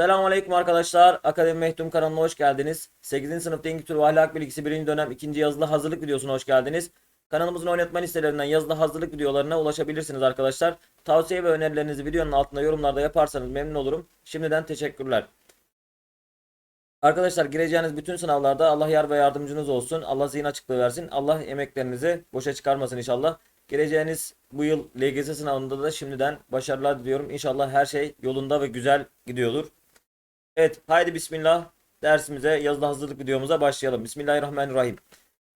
Selamünaleyküm arkadaşlar. Akademi Mehtum kanalına hoş geldiniz. 8. sınıf Denge Kültürü ve Ahlak Bilgisi 1. dönem 2. yazılı hazırlık videosuna hoş geldiniz. Kanalımızın oynatma listelerinden yazılı hazırlık videolarına ulaşabilirsiniz arkadaşlar. Tavsiye ve önerilerinizi videonun altında yorumlarda yaparsanız memnun olurum. Şimdiden teşekkürler. Arkadaşlar gireceğiniz bütün sınavlarda Allah yar ve yardımcınız olsun. Allah zihin açıklığı versin. Allah emeklerinizi boşa çıkarmasın inşallah. Gireceğiniz bu yıl LGS sınavında da şimdiden başarılar diliyorum. İnşallah her şey yolunda ve güzel gidiyordur. Evet, haydi bismillah dersimize yazılı hazırlık videomuza başlayalım. Bismillahirrahmanirrahim.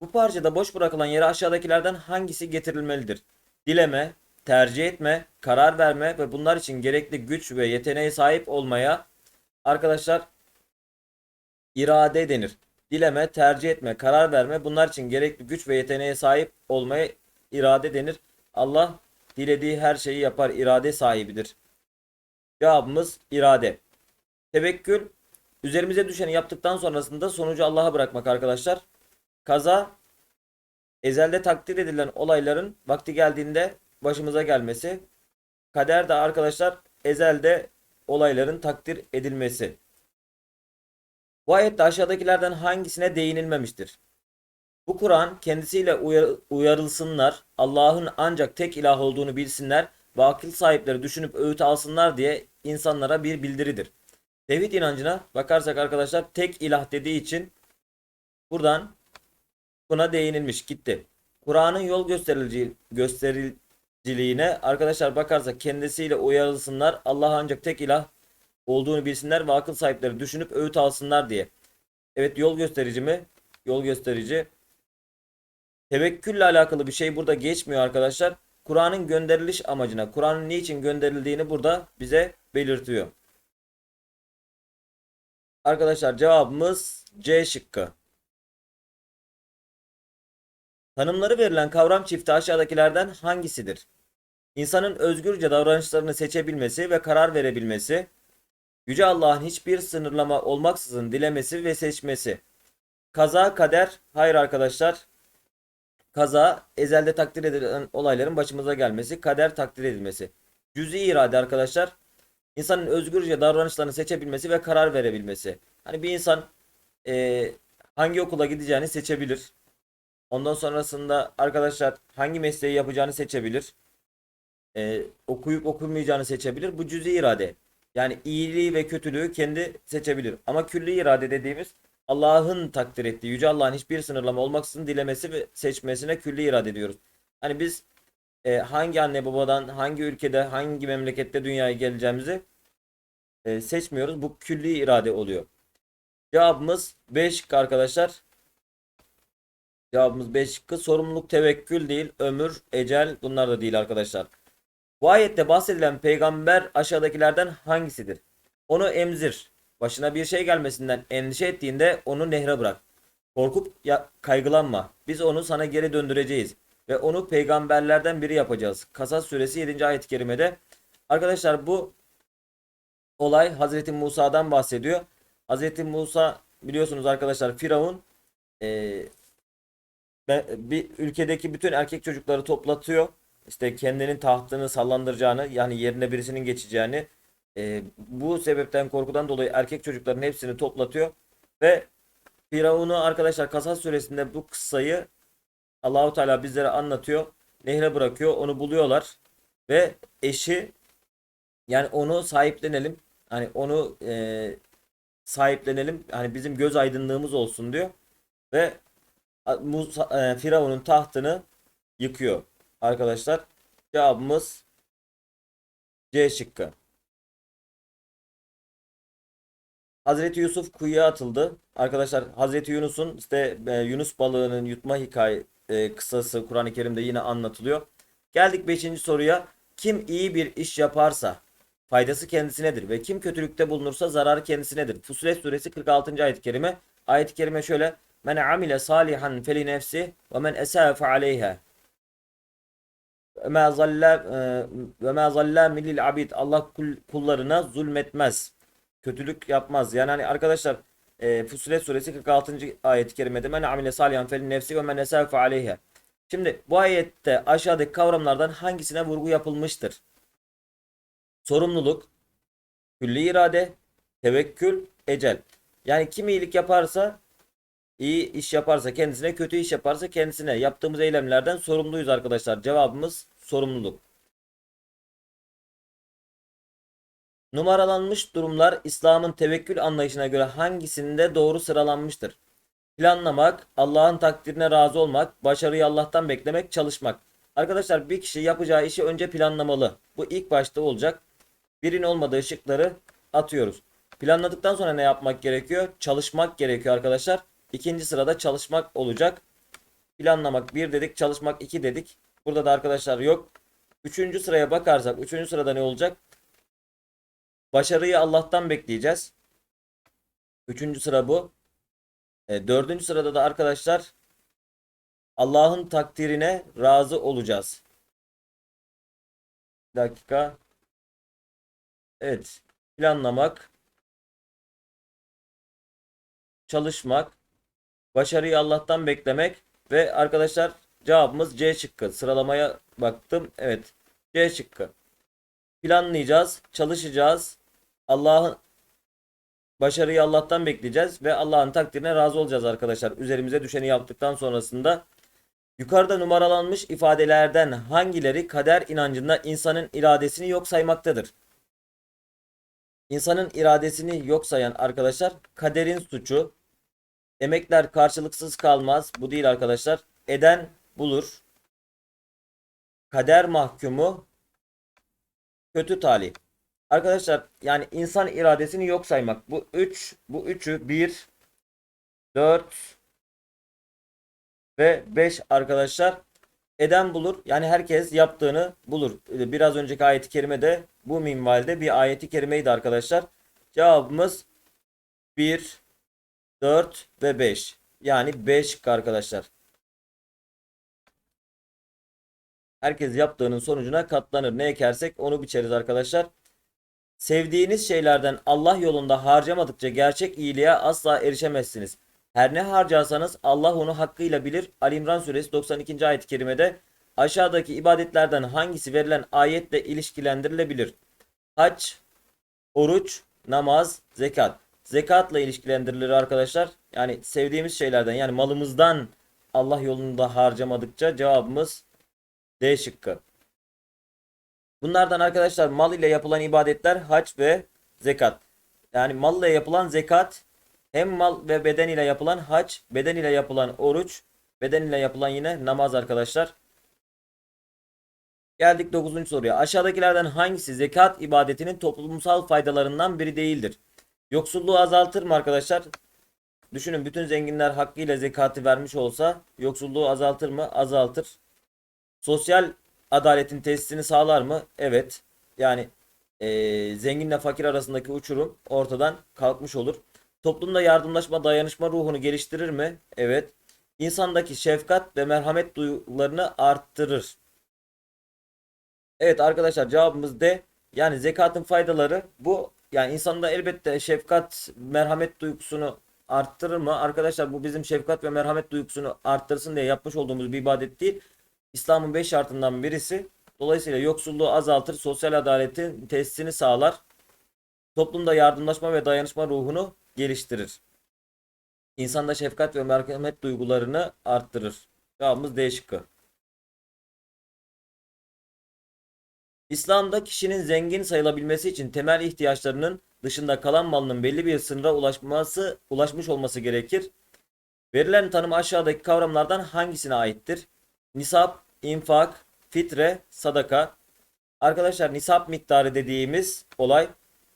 Bu parçada boş bırakılan yere aşağıdakilerden hangisi getirilmelidir? Dileme, tercih etme, karar verme ve bunlar için gerekli güç ve yeteneğe sahip olmaya arkadaşlar irade denir. Dileme, tercih etme, karar verme bunlar için gerekli güç ve yeteneğe sahip olmaya irade denir. Allah dilediği her şeyi yapar, irade sahibidir. Cevabımız irade. Tevekkül üzerimize düşeni yaptıktan sonrasında sonucu Allah'a bırakmak arkadaşlar. Kaza ezelde takdir edilen olayların vakti geldiğinde başımıza gelmesi. Kader de arkadaşlar ezelde olayların takdir edilmesi. Bu ayette aşağıdakilerden hangisine değinilmemiştir? Bu Kur'an kendisiyle uyar- uyarılsınlar, Allah'ın ancak tek ilah olduğunu bilsinler ve akıl sahipleri düşünüp öğüt alsınlar diye insanlara bir bildiridir. Tevhid inancına bakarsak arkadaşlar tek ilah dediği için buradan buna değinilmiş gitti. Kur'an'ın yol gösterici, göstericiliğine arkadaşlar bakarsak kendisiyle uyarılsınlar. Allah ancak tek ilah olduğunu bilsinler ve akıl sahipleri düşünüp öğüt alsınlar diye. Evet yol gösterici mi? Yol gösterici. Tevekkülle alakalı bir şey burada geçmiyor arkadaşlar. Kur'an'ın gönderiliş amacına, Kur'an'ın niçin gönderildiğini burada bize belirtiyor. Arkadaşlar cevabımız C şıkkı. Tanımları verilen kavram çifti aşağıdakilerden hangisidir? İnsanın özgürce davranışlarını seçebilmesi ve karar verebilmesi, Yüce Allah'ın hiçbir sınırlama olmaksızın dilemesi ve seçmesi. Kaza, kader, hayır arkadaşlar. Kaza, ezelde takdir edilen olayların başımıza gelmesi, kader takdir edilmesi. Cüz'i irade arkadaşlar. İnsanın özgürce davranışlarını seçebilmesi ve karar verebilmesi. Hani bir insan e, hangi okula gideceğini seçebilir. Ondan sonrasında arkadaşlar hangi mesleği yapacağını seçebilir. E, okuyup okumayacağını seçebilir. Bu cüz'i irade. Yani iyiliği ve kötülüğü kendi seçebilir. Ama külli irade dediğimiz Allah'ın takdir ettiği, Yüce Allah'ın hiçbir sınırlama olmaksızın dilemesi ve seçmesine külli irade diyoruz. Hani biz e, hangi anne babadan, hangi ülkede, hangi memlekette dünyaya geleceğimizi e, seçmiyoruz. Bu külli irade oluyor. Cevabımız 5 şıkkı arkadaşlar. Cevabımız 5 şıkkı. Sorumluluk tevekkül değil, ömür, ecel bunlar da değil arkadaşlar. Bu ayette bahsedilen peygamber aşağıdakilerden hangisidir? Onu emzir. Başına bir şey gelmesinden endişe ettiğinde onu nehre bırak. Korkup ya, kaygılanma. Biz onu sana geri döndüreceğiz. Ve onu peygamberlerden biri yapacağız. Kasas suresi 7. ayet-i kerimede. Arkadaşlar bu olay Hazreti Musa'dan bahsediyor. Hazreti Musa biliyorsunuz arkadaşlar Firavun e, bir ülkedeki bütün erkek çocukları toplatıyor. İşte kendinin tahtını sallandıracağını yani yerine birisinin geçeceğini e, bu sebepten korkudan dolayı erkek çocukların hepsini toplatıyor ve Firavun'u arkadaşlar Kasas suresinde bu kıssayı Allahu Teala bizlere anlatıyor. Nehre bırakıyor. Onu buluyorlar ve eşi yani onu sahiplenelim. Hani onu e, sahiplenelim. Hani bizim göz aydınlığımız olsun diyor. Ve Musa, e, Firavun'un tahtını yıkıyor. Arkadaşlar cevabımız C şıkkı. Hazreti Yusuf kuyuya atıldı. Arkadaşlar Hazreti Yunus'un işte e, Yunus balığının yutma hikaye e, kısası Kur'an-ı Kerim'de yine anlatılıyor. Geldik 5. soruya. Kim iyi bir iş yaparsa faydası kendisinedir ve kim kötülükte bulunursa zararı kendisinedir. Fussilet suresi 46. ayet-i kerime. Ayet-i kerime şöyle. Men amile salihan feli nefsi ve men esa'a fe aleyha. Zalla ve ma zalla lil abid. Allah kul- kullarına zulmetmez. Kötülük yapmaz. Yani hani arkadaşlar e, Fussilet suresi 46. ayet-i kerimede men amile salihan feli nefsi ve men esa'a fe aleyha. Şimdi bu ayette aşağıdaki kavramlardan hangisine vurgu yapılmıştır? Sorumluluk, külli irade, tevekkül, ecel. Yani kim iyilik yaparsa, iyi iş yaparsa kendisine, kötü iş yaparsa kendisine. Yaptığımız eylemlerden sorumluyuz arkadaşlar. Cevabımız sorumluluk. Numaralanmış durumlar İslam'ın tevekkül anlayışına göre hangisinde doğru sıralanmıştır? Planlamak, Allah'ın takdirine razı olmak, başarıyı Allah'tan beklemek, çalışmak. Arkadaşlar bir kişi yapacağı işi önce planlamalı. Bu ilk başta olacak. Birin olmadığı şıkları atıyoruz. Planladıktan sonra ne yapmak gerekiyor? Çalışmak gerekiyor arkadaşlar. İkinci sırada çalışmak olacak. Planlamak bir dedik, çalışmak iki dedik. Burada da arkadaşlar yok. Üçüncü sıraya bakarsak, üçüncü sırada ne olacak? Başarıyı Allah'tan bekleyeceğiz. Üçüncü sıra bu. E, dördüncü sırada da arkadaşlar Allah'ın takdirine razı olacağız. Bir dakika. Evet. Planlamak, çalışmak, başarıyı Allah'tan beklemek ve arkadaşlar cevabımız C şıkkı. Sıralamaya baktım. Evet. C şıkkı. Planlayacağız, çalışacağız. Allah'ın başarıyı Allah'tan bekleyeceğiz ve Allah'ın takdirine razı olacağız arkadaşlar. Üzerimize düşeni yaptıktan sonrasında yukarıda numaralanmış ifadelerden hangileri kader inancında insanın iradesini yok saymaktadır? İnsanın iradesini yok sayan arkadaşlar kaderin suçu. Emekler karşılıksız kalmaz. Bu değil arkadaşlar. Eden bulur. Kader mahkumu kötü talih. Arkadaşlar yani insan iradesini yok saymak. Bu 3 bu üçü 1 4 ve 5 arkadaşlar eden bulur. Yani herkes yaptığını bulur. Ee, Biraz önceki ayeti kerime de bu minvalde bir ayeti kerimeydi arkadaşlar. Cevabımız 1 4 ve 5. Yani 5 arkadaşlar. Herkes yaptığının sonucuna katlanır. Ne ekersek onu biçeriz arkadaşlar. Sevdiğiniz şeylerden Allah yolunda harcamadıkça gerçek iyiliğe asla erişemezsiniz. Her ne harcarsanız Allah onu hakkıyla bilir. Ali İmran suresi 92. ayet-i kerimede aşağıdaki ibadetlerden hangisi verilen ayetle ilişkilendirilebilir? Hac, oruç, namaz, zekat. Zekatla ilişkilendirilir arkadaşlar. Yani sevdiğimiz şeylerden yani malımızdan Allah yolunda harcamadıkça cevabımız D şıkkı. Bunlardan arkadaşlar mal ile yapılan ibadetler hac ve zekat. Yani mal ile yapılan zekat hem mal ve beden ile yapılan hac, beden ile yapılan oruç, beden ile yapılan yine namaz arkadaşlar. Geldik 9. soruya. Aşağıdakilerden hangisi zekat ibadetinin toplumsal faydalarından biri değildir? Yoksulluğu azaltır mı arkadaşlar? Düşünün bütün zenginler hakkıyla zekatı vermiş olsa yoksulluğu azaltır mı? Azaltır. Sosyal adaletin tesisini sağlar mı? Evet. Yani eee, zenginle fakir arasındaki uçurum ortadan kalkmış olur. Toplumda yardımlaşma, dayanışma ruhunu geliştirir mi? Evet. İnsandaki şefkat ve merhamet duygularını arttırır. Evet arkadaşlar cevabımız D. Yani zekatın faydaları bu. Yani insanda elbette şefkat, merhamet duygusunu arttırır mı? Arkadaşlar bu bizim şefkat ve merhamet duygusunu arttırsın diye yapmış olduğumuz bir ibadet değil. İslam'ın 5 şartından birisi. Dolayısıyla yoksulluğu azaltır, sosyal adaletin tesisini sağlar. Toplumda yardımlaşma ve dayanışma ruhunu geliştirir. İnsanda şefkat ve merhamet duygularını arttırır. Cevabımız D şıkkı. İslam'da kişinin zengin sayılabilmesi için temel ihtiyaçlarının dışında kalan malının belli bir sınıra ulaşması ulaşmış olması gerekir. Verilen tanım aşağıdaki kavramlardan hangisine aittir? Nisap, infak, fitre, sadaka. Arkadaşlar nisap miktarı dediğimiz olay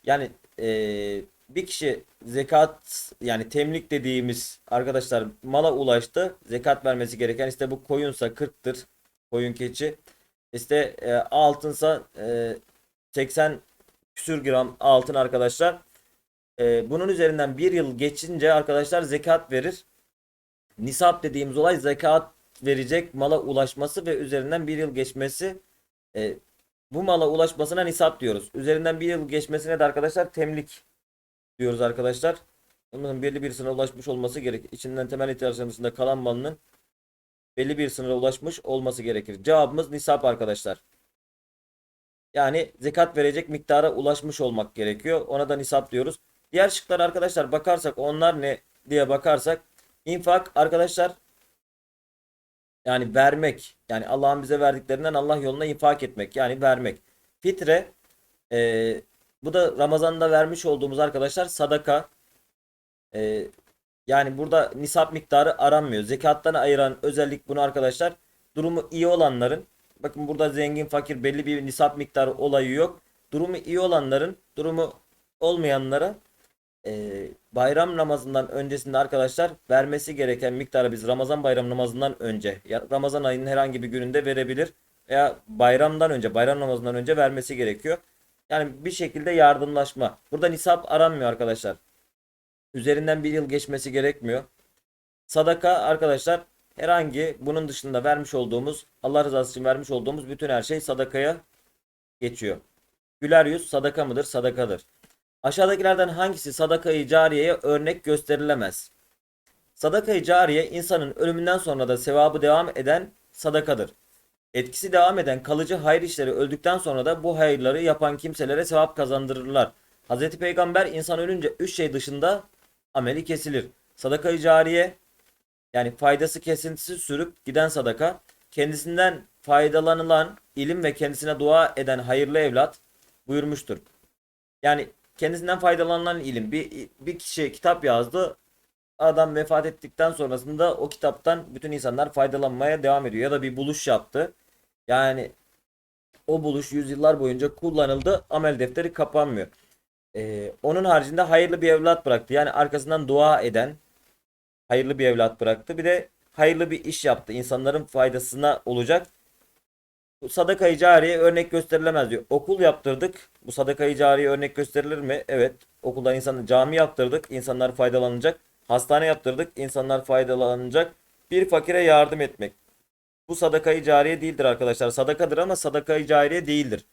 yani eee, bir kişi zekat yani temlik dediğimiz arkadaşlar mala ulaştı. Zekat vermesi gereken işte bu koyunsa 40'tır. Koyun keçi. İşte e, altınsa e, 80 küsür gram altın arkadaşlar. E, bunun üzerinden bir yıl geçince arkadaşlar zekat verir. Nisap dediğimiz olay zekat verecek mala ulaşması ve üzerinden bir yıl geçmesi. E, bu mala ulaşmasına nisap diyoruz. Üzerinden bir yıl geçmesine de arkadaşlar temlik diyoruz arkadaşlar. Bunun belli bir sınıra ulaşmış olması gerek. İçinden temel ihtiyaçların kalan malının belli bir sınıra ulaşmış olması gerekir. Cevabımız nisap arkadaşlar. Yani zekat verecek miktara ulaşmış olmak gerekiyor. Ona da nisap diyoruz. Diğer şıklar arkadaşlar bakarsak onlar ne diye bakarsak infak arkadaşlar yani vermek yani Allah'ın bize verdiklerinden Allah yoluna infak etmek yani vermek. Fitre e, bu da Ramazan'da vermiş olduğumuz arkadaşlar sadaka e, yani burada nisap miktarı aranmıyor. Zekattan ayıran özellik bunu arkadaşlar durumu iyi olanların bakın burada zengin fakir belli bir nisap miktarı olayı yok. Durumu iyi olanların durumu olmayanlara e, bayram namazından öncesinde arkadaşlar vermesi gereken miktarı biz Ramazan bayram namazından önce Ramazan ayının herhangi bir gününde verebilir veya bayramdan önce bayram namazından önce vermesi gerekiyor. Yani bir şekilde yardımlaşma. Burada nisap aranmıyor arkadaşlar. Üzerinden bir yıl geçmesi gerekmiyor. Sadaka arkadaşlar herhangi bunun dışında vermiş olduğumuz Allah rızası için vermiş olduğumuz bütün her şey sadakaya geçiyor. Güler yüz sadaka mıdır? Sadakadır. Aşağıdakilerden hangisi sadakayı cariyeye örnek gösterilemez? Sadakayı cariye insanın ölümünden sonra da sevabı devam eden sadakadır. Etkisi devam eden kalıcı hayır işleri öldükten sonra da bu hayırları yapan kimselere sevap kazandırırlar. Hz. Peygamber insan ölünce üç şey dışında ameli kesilir. Sadakayı cariye yani faydası kesintisi sürüp giden sadaka, kendisinden faydalanılan ilim ve kendisine dua eden hayırlı evlat buyurmuştur. Yani kendisinden faydalanılan ilim. Bir, bir kişi kitap yazdı. Adam vefat ettikten sonrasında o kitaptan bütün insanlar faydalanmaya devam ediyor. Ya da bir buluş yaptı. Yani o buluş yüzyıllar boyunca kullanıldı. Amel defteri kapanmıyor. Ee, onun haricinde hayırlı bir evlat bıraktı. Yani arkasından dua eden hayırlı bir evlat bıraktı. Bir de hayırlı bir iş yaptı. İnsanların faydasına olacak. Bu sadaka-i cariye örnek gösterilemez diyor. Okul yaptırdık. Bu sadaka-i cariye örnek gösterilir mi? Evet. Okuldan insan cami yaptırdık. İnsanlar faydalanacak. Hastane yaptırdık. İnsanlar faydalanacak. Bir fakire yardım etmek. Bu sadaka-i cariye değildir arkadaşlar. Sadakadır ama sadaka-i cariye değildir.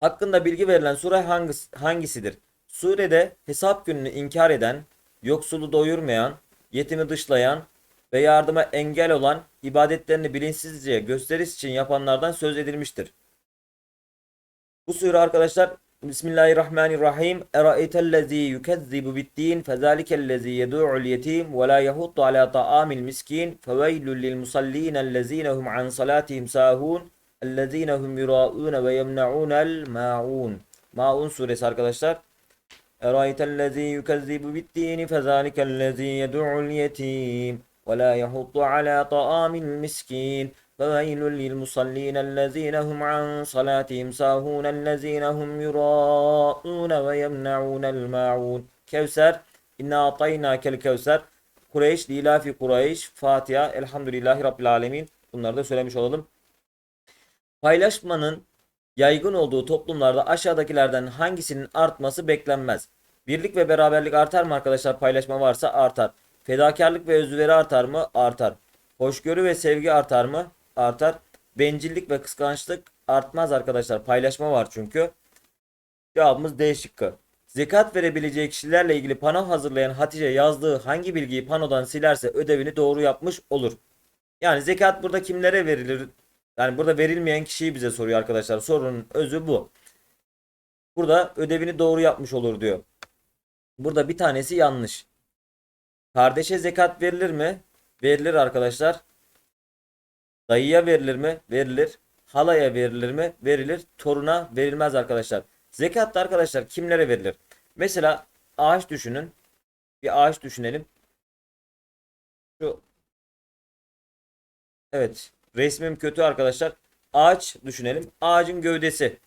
Hakkında bilgi verilen sure hangisi, hangisidir? Surede hesap gününü inkar eden, yoksulu doyurmayan, yetimi dışlayan ve yardıma engel olan ibadetlerini bilinçsizce gösteriş için yapanlardan söz edilmiştir. Bu sure arkadaşlar Bismillahirrahmanirrahim. Eraeytellezî yukezzibu biddin fezâlikellezî yedû'ul yetim ve lâ yahuddu alâ ta'âmil miskin feveylül lil musallînellezîne an salâtihim sâhûn ellezîne hum yurâ'ûne ve yemna'ûnel mâ'ûn. Maun suresi arkadaşlar. Eraeytellezî yukezzibu biddin fezâlikellezî yedû'ul yetim ve lâ yahuddu alâ ta'âmil miskin فويل للمصلين الذين هم عن صلاتهم ساهون الذين هم يراءون ويمنعون الماعون Kevser İnna ataynakel kevser Kureyş, Lilafi Kureyş, Fatiha, Elhamdülillahi Rabbil Alemin. Bunları da söylemiş olalım. Paylaşmanın yaygın olduğu toplumlarda aşağıdakilerden hangisinin artması beklenmez? Birlik ve beraberlik artar mı arkadaşlar? Paylaşma varsa artar. Fedakarlık ve özveri artar mı? Artar. Hoşgörü ve sevgi artar mı? Artar. Bencillik ve kıskançlık artmaz arkadaşlar. Paylaşma var çünkü. Cevabımız D şıkkı. Zekat verebileceği kişilerle ilgili pano hazırlayan Hatice yazdığı hangi bilgiyi panodan silerse ödevini doğru yapmış olur. Yani zekat burada kimlere verilir? Yani burada verilmeyen kişiyi bize soruyor arkadaşlar. Sorunun özü bu. Burada ödevini doğru yapmış olur diyor. Burada bir tanesi yanlış. Kardeşe zekat verilir mi? Verilir arkadaşlar. Dayıya verilir mi? Verilir. Halaya verilir mi? Verilir. Toruna verilmez arkadaşlar. Zekat da arkadaşlar kimlere verilir? Mesela ağaç düşünün. Bir ağaç düşünelim. Şu Evet. Resmim kötü arkadaşlar. Ağaç düşünelim. Ağacın gövdesi.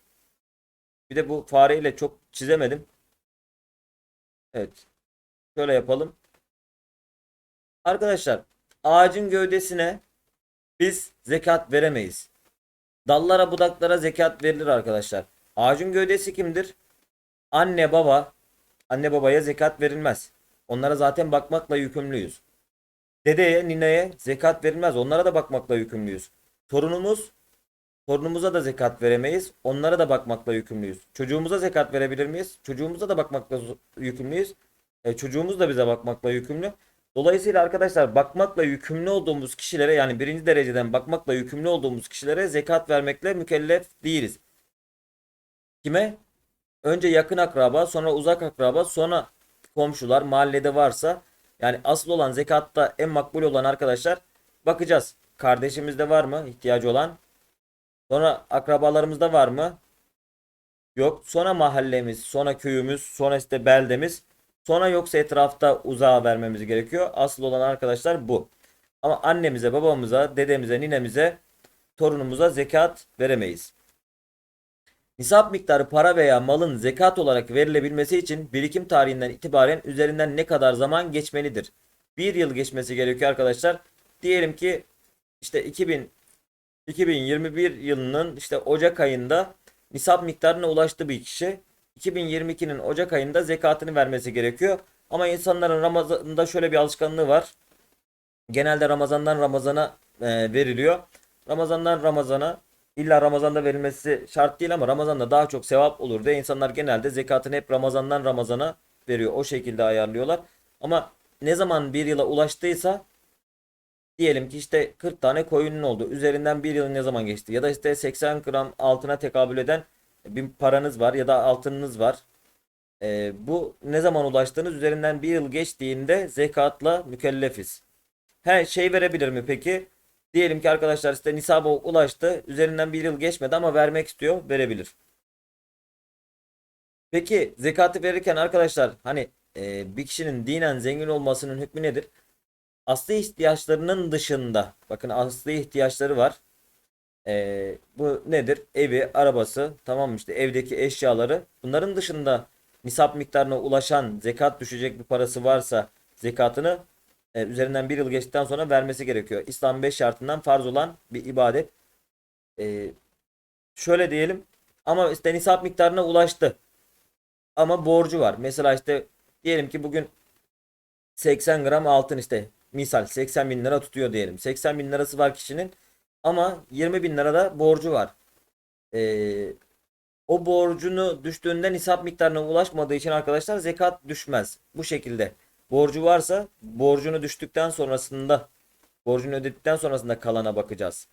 Bir de bu fareyle çok çizemedim. Evet. Şöyle yapalım. Arkadaşlar ağacın gövdesine biz zekat veremeyiz. Dallara budaklara zekat verilir arkadaşlar. Ağacın gövdesi kimdir? Anne baba. Anne babaya zekat verilmez. Onlara zaten bakmakla yükümlüyüz. Dedeye, nineye zekat verilmez. Onlara da bakmakla yükümlüyüz. Torunumuz, torunumuza da zekat veremeyiz. Onlara da bakmakla yükümlüyüz. Çocuğumuza zekat verebilir miyiz? Çocuğumuza da bakmakla yükümlüyüz. E, çocuğumuz da bize bakmakla yükümlü. Dolayısıyla arkadaşlar bakmakla yükümlü olduğumuz kişilere yani birinci dereceden bakmakla yükümlü olduğumuz kişilere zekat vermekle mükellef değiliz. Kime? Önce yakın akraba, sonra uzak akraba, sonra komşular, mahallede varsa yani asıl olan zekatta en makbul olan arkadaşlar bakacağız. Kardeşimizde var mı ihtiyacı olan? Sonra akrabalarımızda var mı? Yok. Sonra mahallemiz, sonra köyümüz, sonra işte beldemiz. Sonra yoksa etrafta uzağa vermemiz gerekiyor. Asıl olan arkadaşlar bu. Ama annemize, babamıza, dedemize, ninemize, torunumuza zekat veremeyiz. Nisap miktarı para veya malın zekat olarak verilebilmesi için birikim tarihinden itibaren üzerinden ne kadar zaman geçmelidir? Bir yıl geçmesi gerekiyor arkadaşlar. Diyelim ki işte 2000 2021 yılının işte Ocak ayında nisap miktarına ulaştı bir kişi. 2022'nin Ocak ayında zekatını vermesi gerekiyor. Ama insanların Ramazan'da şöyle bir alışkanlığı var. Genelde Ramazan'dan Ramazan'a e, veriliyor. Ramazan'dan Ramazan'a illa Ramazan'da verilmesi şart değil ama Ramazan'da daha çok sevap olur diye insanlar genelde zekatını hep Ramazan'dan Ramazan'a veriyor. O şekilde ayarlıyorlar. Ama ne zaman bir yıla ulaştıysa Diyelim ki işte 40 tane koyunun oldu. Üzerinden bir yıl ne zaman geçti? Ya da işte 80 gram altına tekabül eden bir paranız var ya da altınınız var. Ee, bu ne zaman ulaştığınız üzerinden bir yıl geçtiğinde zekatla mükellefiz. Her şey verebilir mi peki? Diyelim ki arkadaşlar işte nisaba ulaştı. Üzerinden bir yıl geçmedi ama vermek istiyor. Verebilir. Peki zekatı verirken arkadaşlar hani e, bir kişinin dinen zengin olmasının hükmü nedir? asli ihtiyaçlarının dışında bakın asli ihtiyaçları var. Ee, bu nedir? Evi, arabası, tamam işte evdeki eşyaları. Bunların dışında nisap miktarına ulaşan zekat düşecek bir parası varsa zekatını e, üzerinden bir yıl geçtikten sonra vermesi gerekiyor. İslam 5 şartından farz olan bir ibadet. Ee, şöyle diyelim ama işte nisap miktarına ulaştı. Ama borcu var. Mesela işte diyelim ki bugün 80 gram altın işte misal 80 bin lira tutuyor diyelim. 80 bin lirası var kişinin ama 20 bin lira da borcu var. Ee, o borcunu düştüğünden hesap miktarına ulaşmadığı için arkadaşlar zekat düşmez. Bu şekilde. Borcu varsa borcunu düştükten sonrasında borcunu ödedikten sonrasında kalana bakacağız.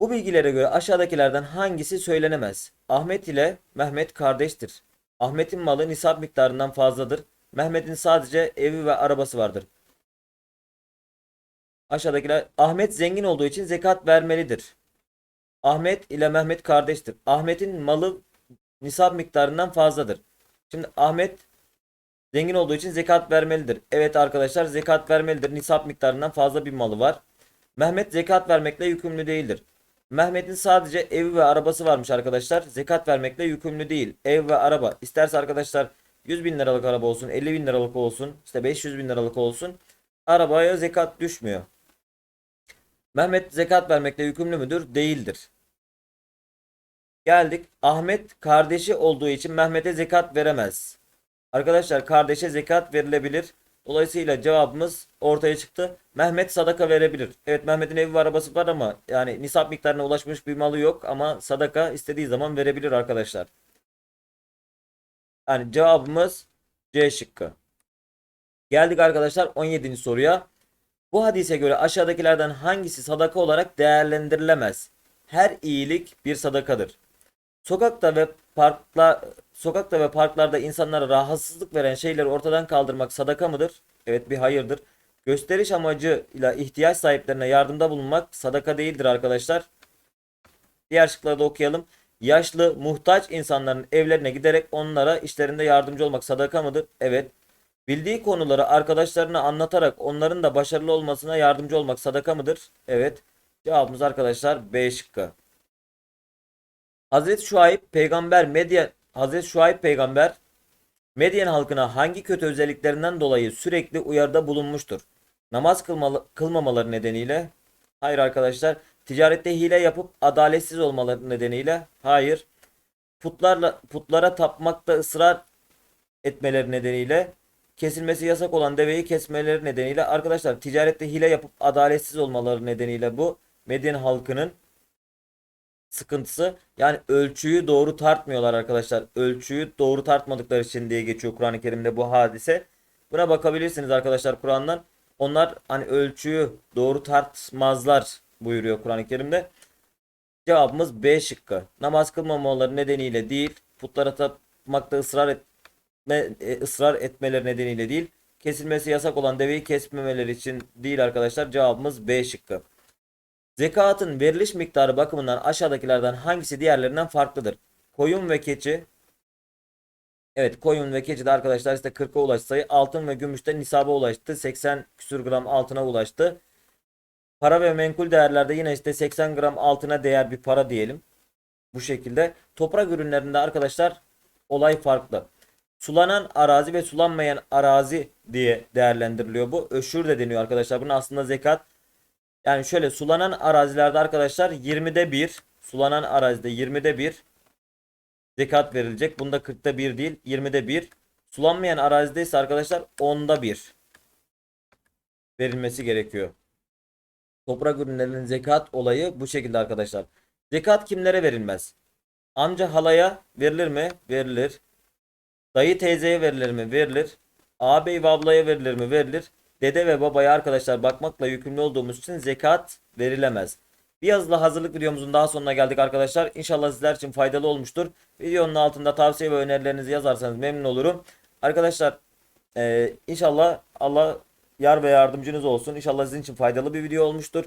Bu bilgilere göre aşağıdakilerden hangisi söylenemez? Ahmet ile Mehmet kardeştir. Ahmet'in malı nisap miktarından fazladır. Mehmet'in sadece evi ve arabası vardır. Aşağıdakiler Ahmet zengin olduğu için zekat vermelidir. Ahmet ile Mehmet kardeştir. Ahmet'in malı nisap miktarından fazladır. Şimdi Ahmet zengin olduğu için zekat vermelidir. Evet arkadaşlar zekat vermelidir. Nisap miktarından fazla bir malı var. Mehmet zekat vermekle yükümlü değildir. Mehmet'in sadece evi ve arabası varmış arkadaşlar. Zekat vermekle yükümlü değil. Ev ve araba. İsterse arkadaşlar 100 bin liralık araba olsun, 50 bin liralık olsun, işte 500 bin liralık olsun. Arabaya zekat düşmüyor. Mehmet zekat vermekle yükümlü müdür? Değildir. Geldik. Ahmet kardeşi olduğu için Mehmet'e zekat veremez. Arkadaşlar kardeşe zekat verilebilir. Dolayısıyla cevabımız ortaya çıktı. Mehmet sadaka verebilir. Evet Mehmet'in evi ve arabası var ama yani nisap miktarına ulaşmış bir malı yok ama sadaka istediği zaman verebilir arkadaşlar. Yani cevabımız C şıkkı. Geldik arkadaşlar 17. soruya. Bu hadise göre aşağıdakilerden hangisi sadaka olarak değerlendirilemez? Her iyilik bir sadakadır. Sokakta ve parklar sokakta ve parklarda insanlara rahatsızlık veren şeyleri ortadan kaldırmak sadaka mıdır? Evet bir hayırdır. Gösteriş amacıyla ihtiyaç sahiplerine yardımda bulunmak sadaka değildir arkadaşlar. Diğer şıkları da okuyalım. Yaşlı, muhtaç insanların evlerine giderek onlara işlerinde yardımcı olmak sadaka mıdır? Evet. Bildiği konuları arkadaşlarına anlatarak onların da başarılı olmasına yardımcı olmak sadaka mıdır? Evet. Cevabımız arkadaşlar B şıkkı. Hazreti Şuayb peygamber Medyen Hazreti Şuayb peygamber Medyen halkına hangi kötü özelliklerinden dolayı sürekli uyarıda bulunmuştur? Namaz kılmalı, kılmamaları nedeniyle? Hayır arkadaşlar. Ticarette hile yapıp adaletsiz olmaları nedeniyle? Hayır. Putlarla putlara tapmakta ısrar etmeleri nedeniyle? Kesilmesi yasak olan deveyi kesmeleri nedeniyle arkadaşlar ticarette hile yapıp adaletsiz olmaları nedeniyle bu Medine halkının sıkıntısı. Yani ölçüyü doğru tartmıyorlar arkadaşlar. Ölçüyü doğru tartmadıkları için diye geçiyor Kur'an-ı Kerim'de bu hadise. Buna bakabilirsiniz arkadaşlar Kur'an'dan. Onlar hani ölçüyü doğru tartmazlar buyuruyor Kur'an-ı Kerim'de. Cevabımız B şıkkı. Namaz kılmamaları nedeniyle değil, putlara tapmakta ısrar etme, e, ısrar etmeleri nedeniyle değil. Kesilmesi yasak olan deveyi kesmemeleri için değil arkadaşlar. Cevabımız B şıkkı. Zekatın veriliş miktarı bakımından aşağıdakilerden hangisi diğerlerinden farklıdır? Koyun ve keçi. Evet koyun ve keçi de arkadaşlar işte 40'a ulaştı sayı. Altın ve gümüşte nisaba ulaştı. 80 küsür gram altına ulaştı. Para ve menkul değerlerde yine işte 80 gram altına değer bir para diyelim. Bu şekilde. Toprak ürünlerinde arkadaşlar olay farklı. Sulanan arazi ve sulanmayan arazi diye değerlendiriliyor bu. Öşür de deniyor arkadaşlar. Bunun aslında zekat. Yani şöyle sulanan arazilerde arkadaşlar 20'de 1. Sulanan arazide 20'de 1 zekat verilecek. Bunda 40'ta 1 değil 20'de 1. Sulanmayan arazide ise arkadaşlar 10'da 1 verilmesi gerekiyor. Toprak ürünlerinin zekat olayı bu şekilde arkadaşlar. Zekat kimlere verilmez? Amca halaya verilir mi? Verilir. Dayı teyzeye verilir mi? Verilir. Ağabey ve ablaya verilir mi? Verilir. Dede ve babaya arkadaşlar bakmakla yükümlü olduğumuz için zekat verilemez. Bir yazılı hazırlık videomuzun daha sonuna geldik arkadaşlar. İnşallah sizler için faydalı olmuştur. Videonun altında tavsiye ve önerilerinizi yazarsanız memnun olurum. Arkadaşlar eee, inşallah Allah yar ve yardımcınız olsun. İnşallah sizin için faydalı bir video olmuştur.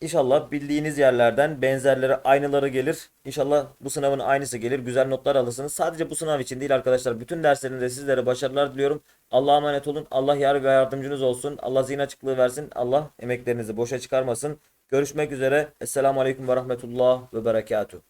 İnşallah bildiğiniz yerlerden benzerleri aynıları gelir. İnşallah bu sınavın aynısı gelir. Güzel notlar alırsınız. Sadece bu sınav için değil arkadaşlar. Bütün derslerinde sizlere başarılar diliyorum. Allah'a emanet olun. Allah yar ve yardımcınız olsun. Allah zihin açıklığı versin. Allah emeklerinizi boşa çıkarmasın. Görüşmek üzere. Esselamu Aleyküm ve Rahmetullah ve Berekatuhu.